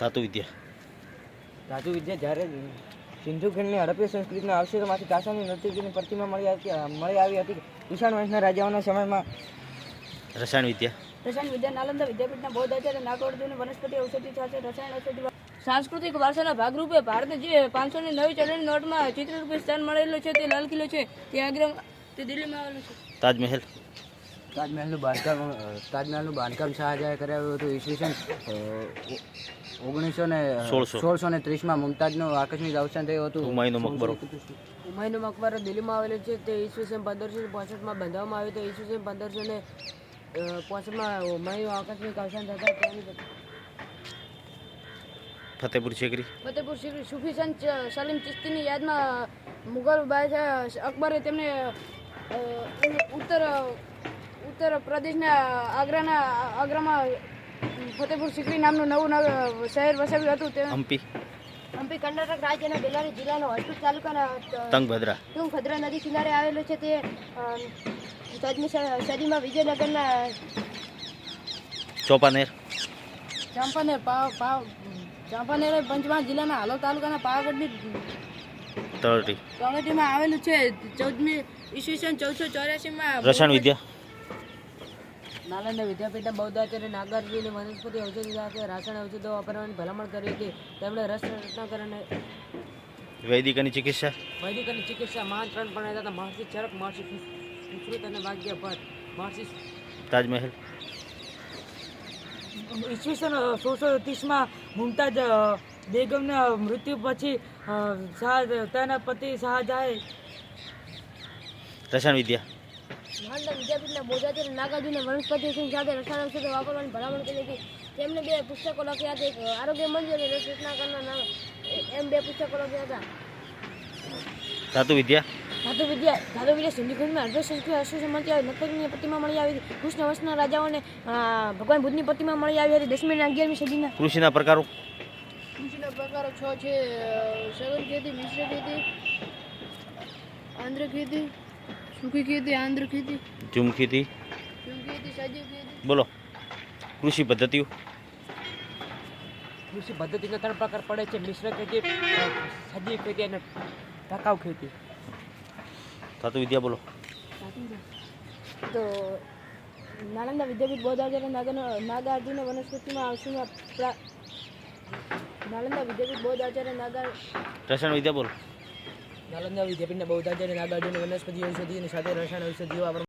ધાતુ વિદ્યા. ધાતુ વિદ્યા જ્યારે સિંધુ ખીણની હડપ્પી સંસ્કૃતિના અવશેષોમાંથી કાસાની નૃત્યની પ્રતિમા મળી હતી મળી આવી હતી. કુષાણ વંશના રાજાઓના સમયમાં રસાયણ વિદ્યા. રસાયણ વિદ્યા નાલંદા વિદ્યાપીઠના બૌદ્ધ આચાર્ય નાગવર્ધને વનસ્પતિ ઔષધિ સાથે રસાયણ ઔષધિ સાંસ્કૃતિક વારસાના ભાગરૂપે ભારતને જે પાંચસો ની નવી ચલણી નોટમાં ચિત્રરૂપે સ્થાન મળેલું છે તે લાલ કિલ્લો છે. તે આગ્રામાં તે દિલ્હીમાં આવેલું છે. તાજમહેલ. તાજમહેલનું બાંધકામ તાજમહેલનું બાંધકામ શાહજહાએ કરાવ્યું હતું. ઈસવીસન ઓગણીસો ને સોળસો. ને ત્રીસમાં મુમતાજનું આકસ્મિક અવસાન થયું હતું. હુમાયુનો મકબરો. હુમાયુનો મકબરો દિલ્હીમાં આવેલો છે. તે ઈસવીસન પંદરસો પોસઠમાં બંધાવવામાં આવ્યો. હતો ઈસવીસન પંદરસો ને પોસઠમાં હુમાયુનું આકસ્મિક અવસાન થતા તેની ફતેપુર સિકરી ફતેપુર સિક્રી સુફી સંત સલીમ ચિશ્તીની યાદમાં મુગલ બાદશાહ અકબરે તેમને ઉત્તર ઉત્તર પ્રદેશના આગ્રાના આગ્રામાં ફતેપુર સિકરી નામનું નવું શહેર વસાવ્યું હતું તે હમ્પી હમ્પી કર્ણાટક રાજ્યના બેલારી જિલ્લાનો હજપુર તાલુકાના તંગભદ્રા. તુંગભદ્રા નદી કિનારે આવેલું છે તે ચૌદમી સદીમાં વિજયનગરના ચોપાનેર. ચાંપાનેર પાવ પાવ ચાંપાનેર એ પંચમહાલ જિલ્લાના હાલોલ તાલુકાના પાવાગઢની તળેટી તળેટીમાં આવેલું છે. ચૌદમી ઈસવીસન ચૌદસો ચોર્યાસીમાં રસાયણ વિદ્યા. નાલંદા વિદ્યાપીઠના બૌદ્ધાચાર્ય નાગાર્જુને વનસ્પતિ ઔષધિ સાથે રાસાયણ ઔષધો વાપરવાની ભલામણ કરી હતી. તેમણે રસ રત્નાકરણે વૈદિક અને ચિકિત્સા? વૈદિક અને ચિકિત્સા મહાન ત્રણ પણ હતા મહર્ષિ ચરક મહર્ષિ સુશ્રુત અને વાગ્ય ભટ્ટ મહર્ષિ તાજમહેલ? ઈસવીસન સોળસો ત્રીસમાં મુમતાજ બેગમના મૃત્યુ પછી શાહ તેના પતિ શાહજહાએ રસાયણ વિદ્યા? નાલંદા વિદ્યાપીઠના બૌદ્ધાચાર્ય નાગાર્જુને વનસ્પતિ ઔષધિ સાથે રસાયણ ઔષધો વાપરવાની ભલામણ કરી હતી. તેમણે બે પુસ્તકો લખ્યા હતા. એક આરોગ્ય મંદિર અને રસ રત્નાકરના નામ. એમ બે પુસ્તકો લખ્યા હતા. ધાતુ વિદ્યા? ધાતુ વિદ્યા ધાતુ વિદ્યા સિંધુ ખંડમાં અર્ધ સંસ્કૃત અશ્વસમંત્ય નર્તકની પ્રતિમા મળી આવી હતી. કૃષ્ણ વંશના રાજાઓને ભગવાન બુદ્ધની પ્રતિમા મળી આવી હતી. દસમી અને અગિયારમી સદીના કૃષિના પ્રકારો? કૃષિના પ્રકારો છ છે. સઘન ખેતી મિશ્ર ખેતી આંધ્ર ખેતી સૂકી ખેતી આંધ્ર ખેતી ઝૂમ ખેતી બોલો. કૃષિ પદ્ધતિઓ. કૃષિ પદ્ધતિના ત્રણ પ્રકાર પડે છે. મિશ્ર ખેતી સજીવ ખેતી અને ટકાઉ ખેતી. ધાતુ વિદ્યા બોલો. તો નાલંદા વિદ્યાપીઠ બૌદ્ધ આચાર્ય નાગર નાગાર્જુન વનસ્પતિમાં આવશુમાં પ્રા નાલંદા વિદ્યાપીઠ બૌદ્ધ આચાર્ય નાગા રસાયણ વિદ્યા બોલો. નાલંદા વિદ્યાપીઠના બૌદ્ધાચાર્ય નાગાર્જુન વનસ્પતિ ઔષધિ અને સાથે રસાયણ ઔષધિઓ